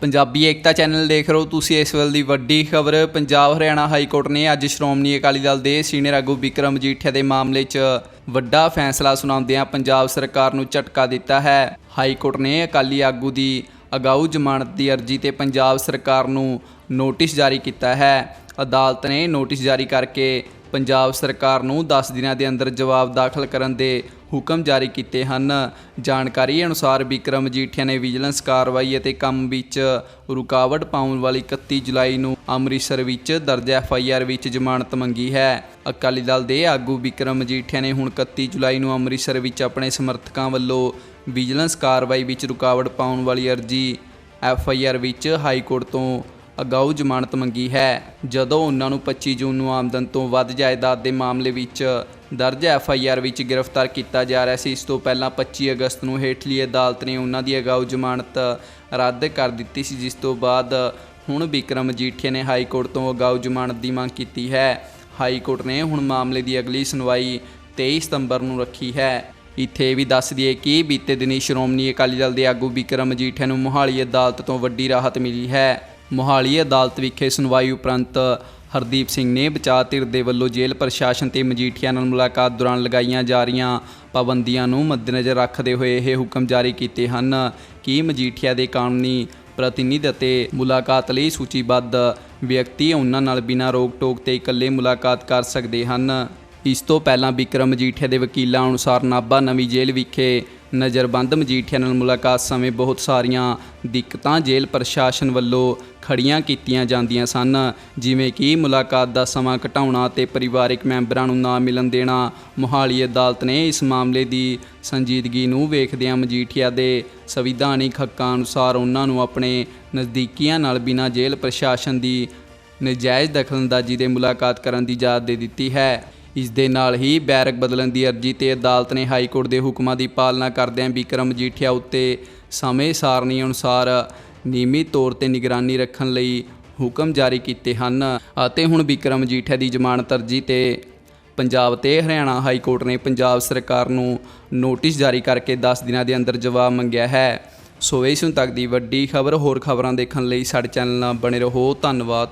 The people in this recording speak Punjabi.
ਪੰਜਾਬੀ ਏਕਤਾ ਚੈਨਲ ਦੇਖ ਰਹੇ ਹੋ ਤੁਸੀਂ ਇਸ ਵੇਲੇ ਦੀ ਵੱਡੀ ਖਬਰ। ਪੰਜਾਬ ਹਰਿਆਣਾ ਹਾਈ ਕੋਰਟ ਨੇ ਅੱਜ ਸ਼੍ਰੋਮਣੀ ਅਕਾਲੀ ਦਲ ਦੇ ਸੀਨੀਅਰ ਆਗੂ ਵਿਕਰਮ ਮਜੀਠੀਆ ਦੇ ਮਾਮਲੇ 'ਚ ਵੱਡਾ ਫੈਸਲਾ ਸੁਣਾਉਂਦਿਆਂ ਪੰਜਾਬ ਸਰਕਾਰ ਨੂੰ ਝਟਕਾ ਦਿੱਤਾ ਹੈ। ਹਾਈ ਕੋਰਟ ਨੇ ਅਕਾਲੀ ਆਗੂ ਦੀ ਅਗਾਊ ਜ਼ਮਾਨਤ ਦੀ ਅਰਜ਼ੀ ਤੇ ਪੰਜਾਬ ਸਰਕਾਰ ਨੂੰ ਨੋਟਿਸ ਜਾਰੀ ਕੀਤਾ ਹੈ। ਅਦਾਲਤ ਨੇ ਨੋਟਿਸ ਜਾਰੀ ਕਰਕੇ ਪੰਜਾਬ ਸਰਕਾਰ ਨੂੰ 10 ਦਿਨਾਂ ਦੇ ਅੰਦਰ ਜਵਾਬ ਦਾਖਲ ਕਰਨ ਦੇ ਹੁਕਮ ਜਾਰੀ ਕੀਤੇ ਹਨ। ਜਾਣਕਾਰੀ ਅਨੁਸਾਰ ਵਿਕਰਮ ਮਜੀਠੀਆ ਨੇ ਵਿਜੀਲੈਂਸ ਕਾਰਵਾਈ ਅਤੇ ਕੰਮ ਵਿੱਚ ਰੁਕਾਵਟ ਪਾਉਣ ਵਾਲੀ 31 ਜੁਲਾਈ ਨੂੰ ਅੰਮ੍ਰਿਤਸਰ ਵਿੱਚ ਦਰਜ ਐਫ ਆਈ ਆਰ ਵਿੱਚ ਜ਼ਮਾਨਤ ਮੰਗੀ ਹੈ। ਅਕਾਲੀ ਦਲ ਦੇ ਆਗੂ ਵਿਕਰਮ ਮਜੀਠੀਆ ਨੇ ਹੁਣ 31 ਜੁਲਾਈ ਨੂੰ ਅੰਮ੍ਰਿਤਸਰ ਵਿੱਚ ਆਪਣੇ ਸਮਰਥਕਾਂ ਵੱਲੋਂ ਵਿਜੀਲੈਂਸ ਕਾਰਵਾਈ ਵਿੱਚ ਰੁਕਾਵਟ ਪਾਉਣ ਵਾਲੀ ਅਰਜ਼ੀ ਐਫ ਆਈ ਆਰ ਵਿੱਚ ਹਾਈ ਕੋਰਟ ਤੋਂ ਅਗਾਊ ਜ਼ਮਾਨਤ ਮੰਗੀ ਹੈ। ਜਦੋਂ ਉਹਨਾਂ ਨੂੰ 25 ਜੂਨ ਨੂੰ ਆਮਦਨ ਤੋਂ ਵੱਧ ਜਾਇਦਾਦ ਦੇ ਮਾਮਲੇ ਵਿੱਚ ਦਰਜ ਐਫ ਆਈ ਆਰ ਵਿੱਚ ਗ੍ਰਿਫਤਾਰ ਕੀਤਾ ਜਾ ਰਿਹਾ ਸੀ, ਇਸ ਤੋਂ ਪਹਿਲਾਂ 25 ਅਗਸਤ ਨੂੰ ਹੇਠਲੀ ਅਦਾਲਤ ਨੇ ਉਹਨਾਂ ਦੀ ਅਗਾਊ ਜ਼ਮਾਨਤ ਰੱਦ ਕਰ ਦਿੱਤੀ ਸੀ, ਜਿਸ ਤੋਂ ਬਾਅਦ ਹੁਣ ਵਿਕਰਮ ਮਜੀਠੀਆ ਨੇ ਹਾਈ ਕੋਰਟ ਤੋਂ ਅਗਾਊ ਜ਼ਮਾਨਤ ਦੀ ਮੰਗ ਕੀਤੀ ਹੈ। ਹਾਈ ਕੋਰਟ ਨੇ ਹੁਣ ਮਾਮਲੇ ਦੀ ਅਗਲੀ ਸੁਣਵਾਈ 23 ਸਤੰਬਰ ਨੂੰ ਰੱਖੀ ਹੈ। ਇੱਥੇ ਇਹ ਵੀ ਦੱਸ ਦਈਏ ਕਿ ਬੀਤੇ ਦਿਨੀ ਸ਼੍ਰੋਮਣੀ ਅਕਾਲੀ ਦਲ ਦੇ ਆਗੂ ਵਿਕਰਮ ਮਜੀਠੀਆ ਨੂੰ ਮੋਹਾਲੀ ਅਦਾਲਤ ਤੋਂ ਵੱਡੀ ਰਾਹਤ ਮਿਲੀ ਹੈ। ਮੋਹਾਲੀ ਅਦਾਲਤ ਵਿਖੇ ਸੁਣਵਾਈ ਉਪਰੰਤ ਹਰਦੀਪ ਸਿੰਘ ਨੇ ਬਚਾਅ ਧਿਰ ਦੇ ਵੱਲੋਂ ਜੇਲ੍ਹ ਪ੍ਰਸ਼ਾਸਨ ਤੇ ਮਜੀਠੀਆ ਨਾਲ ਮੁਲਾਕਾਤ ਦੌਰਾਨ ਲਗਾਈਆਂ ਜਾ ਰਹੀਆਂ ਪਾਬੰਦੀਆਂ ਨੂੰ ਮੱਦੇਨਜ਼ਰ ਰੱਖਦੇ ਹੋਏ ਇਹ ਹੁਕਮ ਜਾਰੀ ਕੀਤੇ ਹਨ ਕਿ ਮਜੀਠੀਆ ਦੇ ਕਾਨੂੰਨੀ ਪ੍ਰਤੀਨਿਧ ਅਤੇ ਮੁਲਾਕਾਤ ਲਈ ਸੂਚੀਬੱਧ ਵਿਅਕਤੀ ਉਹਨਾਂ ਨਾਲ ਬਿਨਾਂ ਰੋਕ-ਟੋਕ ਤੇ ਇਕੱਲੇ ਮੁਲਾਕਾਤ ਕਰ ਸਕਦੇ ਹਨ। ਇਸ ਤੋਂ ਪਹਿਲਾਂ ਵਿਕਰਮ ਮਜੀਠੀਆ ਦੇ ਵਕੀਲਾਂ ਅਨੁਸਾਰ ਨਾਭਾ ਨਵੀਂ ਜੇਲ੍ਹ ਵਿਖੇ ਨਜ਼ਰਬੰਦ ਮਜੀਠੀਆ ਨਾਲ ਮੁਲਾਕਾਤ ਸਮੇਂ ਬਹੁਤ ਸਾਰੀਆਂ ਦਿੱਕਤਾਂ ਜੇਲ੍ਹ ਪ੍ਰਸ਼ਾਸਨ ਵੱਲੋਂ ਖੜੀਆਂ ਕੀਤੀਆਂ ਜਾਂਦੀਆਂ ਸਨ। ਜਿਵੇਂ ਕਿ ਮੁਲਾਕਾਤ ਦਾ ਸਮਾਂ ਘਟਾਉਣਾ ਤੇ ਪਰਿਵਾਰਕ ਮੈਂਬਰਾਂ ਨੂੰ ਨਾ ਮਿਲਣ ਦੇਣਾ, ਮੋਹਾਲੀ ਅਦਾਲਤ ਨੇ ਇਸ ਮਾਮਲੇ ਦੀ ਸੰਜੀਦਗੀ ਨੂੰ ਵੇਖਦਿਆਂ ਮਜੀਠੀਆ ਦੇ ਸੰਵਿਧਾਨਿਕ ਹੱਕਾਂ ਅਨੁਸਾਰ ਉਹਨਾਂ ਨੂੰ ਆਪਣੇ ਨਜ਼ਦੀਕੀਆਂ ਨਾਲ ਬਿਨਾਂ ਜੇਲ੍ਹ ਪ੍ਰਸ਼ਾਸਨ ਦੀ ਨਜਾਇਜ਼ ਦਖਲਅੰਦਾਜ਼ੀ ਦੇ ਮੁਲਾਕਾਤ ਕਰਨ ਦੀ ਇਜਾਜ਼ਤ ਦੇ ਦਿੱਤੀ ਹੈ। ਇਸ ਦੇ ਨਾਲ ਹੀ ਬੈਰਕ ਬਦਲਣ ਦੀ ਅਰਜ਼ੀ ਤੇ ਅਦਾਲਤ ਨੇ ਹਾਈ ਕੋਰਟ ਦੇ ਹੁਕਮਾਂ ਦੀ ਪਾਲਣਾ ਕਰਦਿਆਂ ਵਿਕਰਮ ਮਜੀਠੀਆ ਉੱਤੇ ਸਮੇਂ ਸਾਰਣੀ ਅਨੁਸਾਰ ਨਿਯਮਿਤ ਤੌਰ ਤੇ ਨਿਗਰਾਨੀ ਰੱਖਣ ਲਈ ਹੁਕਮ ਜਾਰੀ ਕੀਤੇ ਹਨ ਅਤੇ ਹੁਣ ਵਿਕਰਮ ਮਜੀਠੀਆ ਦੀ ਜ਼ਮਾਨਤ ਅਰਜ਼ੀ ਤੇ ਪੰਜਾਬ ਤੇ ਹਰਿਆਣਾ ਹਾਈ ਕੋਰਟ ਨੇ ਪੰਜਾਬ ਸਰਕਾਰ ਨੂੰ ਨੋਟਿਸ ਜਾਰੀ ਕਰਕੇ 10 ਦਿਨਾਂ ਦੇ ਅੰਦਰ ਜਵਾਬ ਮੰਗਿਆ ਹੈ। ਸੋ ਇਸ ਹੁਣ ਤੱਕ ਦੀ ਵੱਡੀ ਖਬਰ, ਹੋਰ ਖਬਰਾਂ ਦੇਖਣ ਲਈ ਸਾਡੇ ਚੈਨਲ ਨਾਲ ਬਣੇ ਰਹੋ। ਧੰਨਵਾਦ।